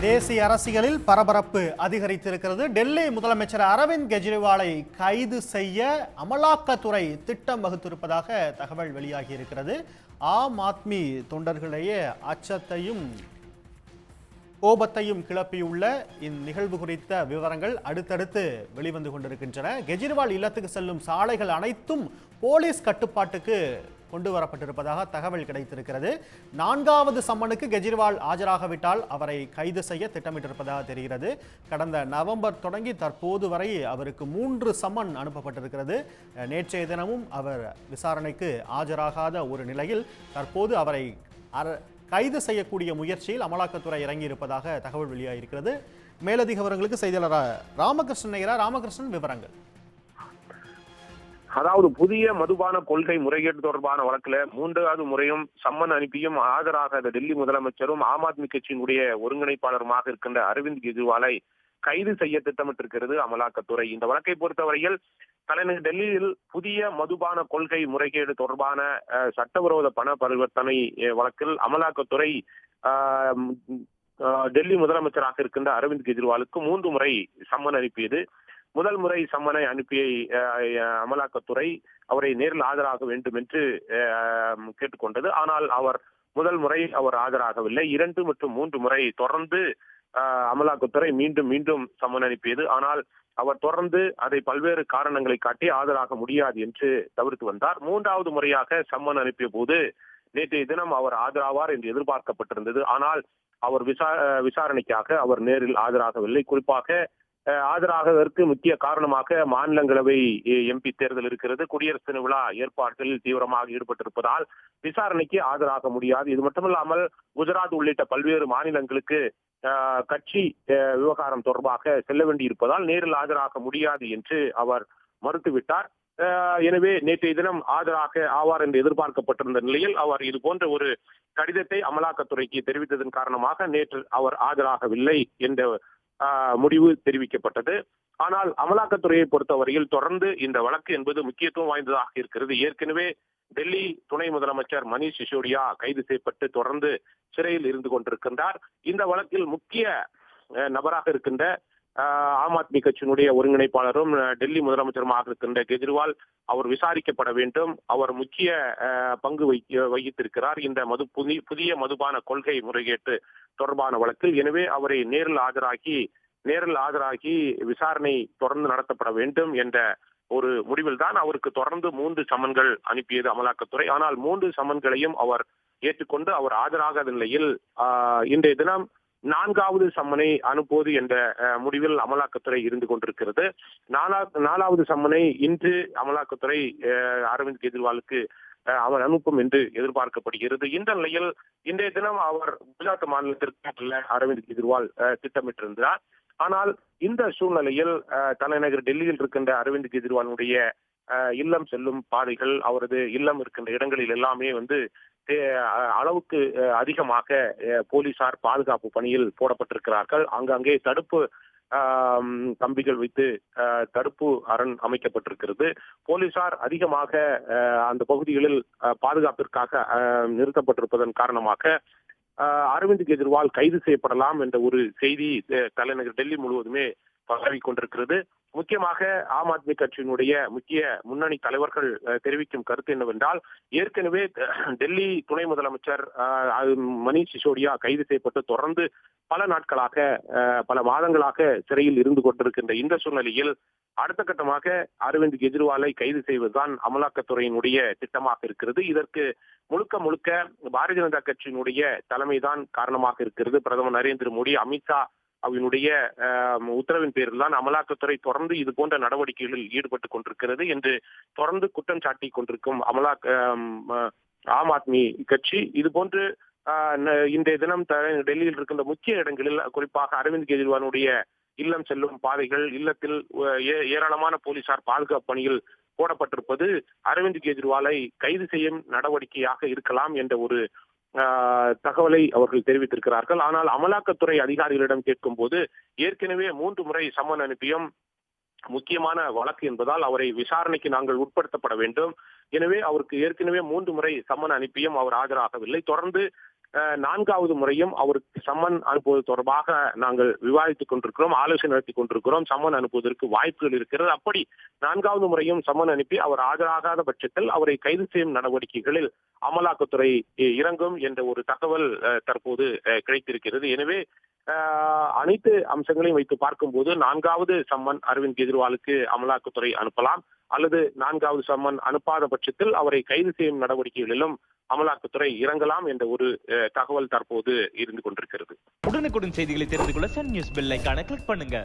தேசிய அரசியலில் பரபரப்பு அதிகரித்திருக்கிறது. டெல்லி முதலமைச்சர் அரவிந்த் கெஜ்ரிவாலை கைது செய்ய அமலாக்கத்துறை திட்டம் வகுத்திருப்பதாக தகவல் வெளியாகி இருக்கிறது ஆம் ஆத்மி தொண்டர்களிடையே அச்சத்தையும் கோபத்தையும் கிளப்பியுள்ள இந்நிகழ்வு குறித்த விவரங்கள் அடுத்தடுத்து வெளிவந்து கொண்டிருக்கின்றன. கெஜ்ரிவால் இல்லத்துக்கு செல்லும் சாலைகள் அனைத்தும் போலீஸ் கட்டுப்பாட்டுக்கு கொண்டு வரப்பட்டிருப்பதாக தகவல் கிடைத்திருக்கிறது. நான்காவது சம்மனுக்கு கெஜ்ரிவால் ஆஜராகவிட்டால் அவரை கைது செய்ய திட்டமிட்டிருப்பதாக தெரிகிறது. கடந்த நவம்பர் தொடங்கி தற்போது வரை அவருக்கு மூன்று சம்மன் அனுப்பப்பட்டிருக்கிறது. நேற்றைய தினமும் அவர் விசாரணைக்கு ஆஜராகாத ஒரு நிலையில் தற்போது அவரை கைது செய்யக்கூடிய முயற்சியில் அமலாக்கத்துறை இறங்கியிருப்பதாக தகவல் வெளியாகியிருக்கிறது. மேலதிக விவரங்களுக்கு செய்தியாளர் ராமகிருஷ்ணன் நேரா ராமகிருஷ்ணன் விவரங்கள். அதாவது புதிய மதுபான கொள்கை முறைகேடு தொடர்பான வழக்குல மூன்றாவது முறையும் சம்மன் அனுப்பியும் ஆஜராகாத டெல்லி முதலமைச்சரும் ஆம் ஆத்மி கட்சியினுடைய ஒருங்கிணைப்பாளருமாக இருக்கின்ற அரவிந்த் கெஜ்ரிவாலை கைது செய்ய திட்டமிட்டிருக்கிறது அமலாக்கத்துறை. இந்த வழக்கை பொறுத்தவரையில் தலைநகர் டெல்லியில் புதிய மதுபான கொள்கை முறைகேடு தொடர்பான அஹ், சட்டவிரோத பண பரிவர்த்தனை வழக்கில் அமலாக்கத்துறை ஆஹ், டெல்லி முதலமைச்சராக இருக்கின்ற அரவிந்த் கெஜ்ரிவாலுக்கு மூன்று முறை சம்மன் அனுப்பியது. முதல் முறை சம்மனை அனுப்பிய அமலாக்கத்துறை அவரை நேரில் ஆஜராக வேண்டும் என்று கேட்டுக்கொண்டது. ஆனால் அவர் முதல் முறை அவர் ஆஜராகவில்லை. இரண்டு மற்றும் மூன்று முறை தொடர்ந்து அமலாக்கத்துறை மீண்டும் மீண்டும் சம்மன் அனுப்பியது. ஆனால் அவர் தொடர்ந்து அதை பல்வேறு காரணங்களை காட்டி ஆஜராக முடியாது என்று தவிர்த்து வந்தார். மூன்றாவது முறையாக சம்மன் அனுப்பிய போது நேற்றைய தினம் அவர் ஆஜராவார் என்று எதிர்பார்க்கப்பட்டிருந்தது. ஆனால் அவர் விசா விசாரணைக்காக அவர் நேரில் ஆஜராகவில்லை. குறிப்பாக ஆஜராக முக்கிய காரணமாக மாநிலங்களவை எம்பி தேர்தல் இருக்கிறது. குடியரசு தின விழா ஏற்பாடுகளில் தீவிரமாக ஈடுபட்டிருப்பதால் விசாரணைக்கு ஆஜராக முடியாது. இது மட்டுமல்லாமல் குஜராத் உள்ளிட்ட பல்வேறு மாநிலங்களுக்கு கட்சி விவகாரம் தொடர்பாக செல்ல வேண்டியிருப்பதால் நேரில் ஆஜராக முடியாது என்று அவர் மறுத்துவிட்டார். எனவே நேற்றைய தினம் ஆஜராக ஆவார் என்று எதிர்பார்க்கப்பட்டிருந்த நிலையில் அவர் இது போன்ற ஒரு கடிதத்தை அமலாக்கத்துறைக்கு தெரிவித்ததன் காரணமாக நேற்று அவர் ஆஜராகவில்லை என்ற முடிவு தெரிவிக்கப்பட்டது. ஆனால் அமலாக்கத்துறையை பொறுத்தவரையில் தொடர்ந்து இந்த வழக்கு என்பது முக்கியத்துவம் வாய்ந்ததாக இருக்கிறது. ஏற்கனவே டெல்லி துணை முதலமைச்சர் மணீஷ் சிசோடியா கைது செய்யப்பட்டு தொடர்ந்து சிறையில் இருந்து கொண்டிருக்கின்றார். இந்த வழக்கில் முக்கிய அஹ், நபராக இருக்கின்ற ஆம் ஆத்மி கட்சியினுடைய ஒருங்கிணைப்பாளரும் டெல்லி முதலமைச்சருமாக இருக்கின்ற கெஜ்ரிவால் அவர் விசாரிக்கப்பட வேண்டும். அவர் முக்கிய பங்கு வகி- வகித்திருக்கிறார். இந்த மது புதிய மதுபான கொள்கை முறைகேட்டு தொடர்பான வழக்கில். எனவே அவரை நேரில் ஆஜராகி நேரில் ஆஜராகி விசாரணை தொடர்ந்து நடத்தப்பட வேண்டும் என்ற ஒரு முடிவில் தான் அவருக்கு தொடர்ந்து மூன்று சமன்கள் அனுப்பியது அமலாக்கத்துறை. ஆனால் மூன்று சமன்களையும் அவர் ஏற்றுக்கொண்டு அவர் ஆஜராகாத நிலையில் ஆஹ், இன்றைய தினம் நான்காவது சம்மனை அனுப்புவது என்ற முடிவில் அமலாக்கத்துறை இருந்து கொண்டிருக்கிறது. நாலா நாலாவது சம்மனை இன்று அமலாக்கத்துறை அஹ், அரவிந்த் கெஜ்ரிவாலுக்கு அஹ், அவர் அனுப்பும் என்று எதிர்பார்க்கப்படுகிறது. இந்த நிலையில் இன்றைய தினம் அவர் குஜராத் மாநிலத்திற்கு செல்ல அரவிந்த் கெஜ்ரிவால் அஹ், திட்டமிட்டிருந்தார். ஆனால் இந்த சூழ்நிலையில் அஹ், தலைநகர் டெல்லியில் இருக்கின்ற அரவிந்த் கெஜ்ரிவாலுடைய இல்லம் செல்லும் பாதைகள் அவரது இல்லம் இருக்கின்ற இடங்களில் எல்லாமே வந்து அளவுக்கு அதிகமாக போலீசார் பாதுகாப்பு பணியில் போடப்பட்டிருக்கிறார்கள். அங்கங்கே தடுப்பு கம்பிகள் வைத்து தடுப்பு அரண் அமைக்கப்பட்டிருக்கிறது. போலீசார் அதிகமாக அந்த பகுதிகளில் அஹ், பாதுகாப்பிற்காக அஹ், நிறுத்தப்பட்டிருப்பதன் காரணமாக அரவிந்த் கெஜ்ரிவால் கைது செய்யப்படலாம் என்ற ஒரு செய்தி தலைநகர் டெல்லி முழுவதுமே பரவிக் கொண்டிருக்கிறது முக்கியமாக ஆம் ஆத்மி கட்சியினுடைய முக்கிய முன்னணி தலைவர்கள் தெரிவிக்கும் கருத்து என்னவென்றால் ஏற்கனவே டெல்லி துணை முதலமைச்சர் மணீஷ் சிசோடியா கைது செய்யப்பட்டு தொடர்ந்து பல நாட்களாக பல மாதங்களாக சிறையில் இருந்து கொண்டிருக்கின்ற இந்த சூழ்நிலையில் அடுத்த கட்டமாக அரவிந்த் கெஜ்ரிவாலை கைது செய்வதுதான் அமலாக்கத்துறையினுடைய திட்டமாக இருக்கிறது. இதற்கு முழுக்க முழுக்க பாரதிய ஜனதா கட்சியினுடைய தலைமைதான் காரணமாக இருக்கிறது. பிரதமர் நரேந்திர மோடி அமித்ஷா அவனுடைய உத்தரவின் பேரில் தான் அமலாக்கத்துறை தொடர்ந்து இது போன்ற நடவடிக்கைகளில் ஈடுபட்டு கொண்டிருக்கிறது என்று தொடர்ந்து குற்றம் சாட்டி கொண்டிருக்கும் அமலாக்க ஆம் ஆத்மி கட்சி. இது போன்று ஆஹ், இன்றைய தினம் டெல்லியில் இருக்கின்ற முக்கிய இடங்களில் குறிப்பாக அரவிந்த் கெஜ்ரிவாலுடைய இல்லம் செல்லும் பாதைகள் இல்லத்தில் ஏராளமான போலீசார் பாதுகாப்பு பணியில் போடப்பட்டிருப்பது அரவிந்த் கெஜ்ரிவாலை கைது செய்யும் நடவடிக்கையாக இருக்கலாம் என்ற ஒரு தகவலை அவர்கள் தெரிவித்திருக்கிறார்கள். ஆனால் அமலாக்கத்துறை அதிகாரிகளிடம் கேட்கும் போது ஏற்கனவே மூன்று முறை சம்மன் அனுப்பியும் முக்கியமான வழக்கு என்பதால் அவரை விசாரணைக்கு நாங்கள் உட்படுத்தப்பட வேண்டும். எனவே அவருக்கு ஏற்கனவே மூன்று முறை சம்மன் அனுப்பியும் அவர் ஆஜராகவில்லை. தொடர்ந்து நான்காவது முறையும் அவருக்கு சம்மன் அனுப்புவது தொடர்பாக நாங்கள் விவாதித்துக் கொண்டிருக்கிறோம் ஆலோசனை நடத்தி கொண்டிருக்கிறோம் சம்மன் அனுப்புவதற்கு வாய்ப்புகள் இருக்கிறது. அப்படி நான்காவது முறையும் சம்மன் அனுப்பி அவர் ஆஜராகாத பட்சத்தில் அவரை கைது செய்யும் நடவடிக்கைகளில் அமலாக்கத்துறை இறங்கும் என்ற ஒரு தகவல் அஹ், தற்போது கிடைத்திருக்கிறது. எனவே அனைத்து அம்சங்களையும் வைத்து பார்க்கும்போது நான்காவது சம்மன் அரவிந்த் கெஜ்ரிவாலுக்கு அமலாக்கத்துறை அனுப்பலாம். அல்லது நான்காவது சம்மன் அனுப்பாத பட்சத்தில் அவரை கைது செய்யும் நடவடிக்கைகளிலும் அமலாக்கத்துறை இறங்கலாம் என்ற ஒரு தகவல் தற்போது இருந்து கொண்டிருக்கிறது. உடனுக்குடன் செய்திகளை தெரிந்து கொள்ள சன் நியூஸ் பெல் ஐகானை கிளிக் பண்ணுங்க.